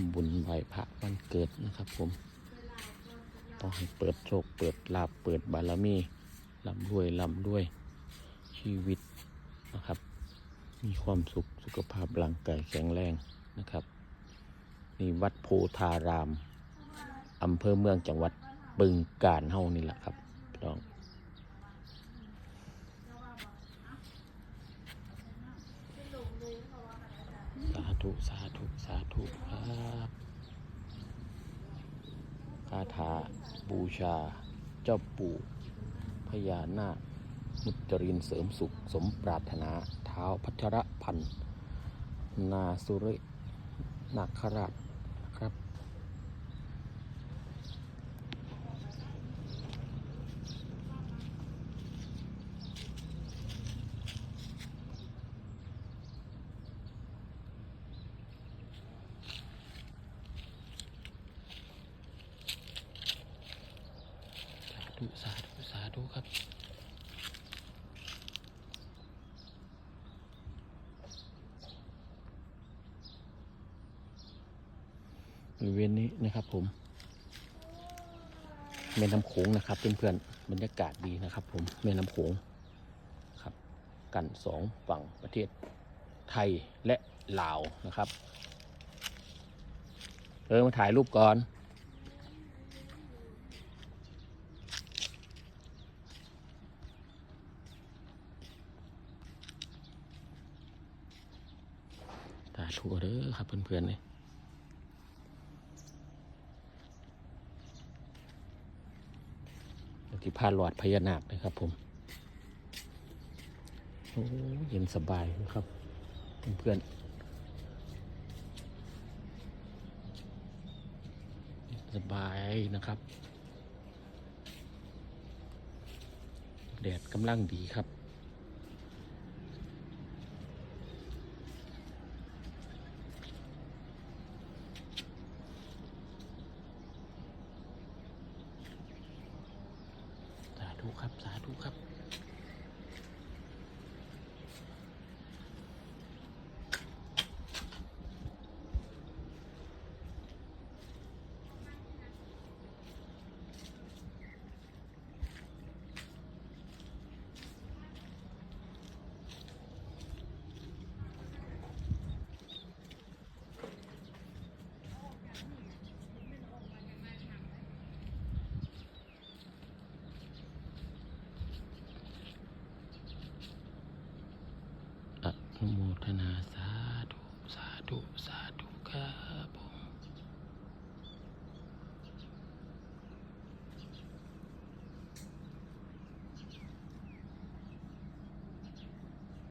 ำบุญไหว้พระวันเกิดนะครับ ผมต้องให้เปิดโชค เปิดลาบเปิดบารมีลำรวยลำรวยชีวิตนะครับ มีความสุขสุขภาพร่างกายแข็งแรงนะครับนี่วัดโพธารามอำเภอเมืองจังหวัดบึงกาฬเฮานี่แหละครับพี่น้อง สา ธุ สาธุ สาธุครับคาถาบูชา เจ้าปู่พญานาคมุจรินเสริมสุข สมปรารถนาเท้าพัชรพันธ์นาสุรินาคราชนะครับ สา ธุสาธุสาธุครับ บริเวณนี้นะครับผมแม่น้ำโขงนะครับเพื่อนๆบรรยากาศดีนะครับ ผมแม่น้ำโขงครับ กันสองฝั่งประเทศไทยและลาวนะครับเออมาถ่ายรูปก่อน ชัวเด้อครับเพื่อนๆเลยที่พาหลอดพญานาคนะครับผม โอ้เย็นสบายนะครับเพื่อนๆสบายนะครับ แดดกำลังดีครับ สาธุ ครับ สาธุครับ นุโมทนาสาธุ สาธุ สา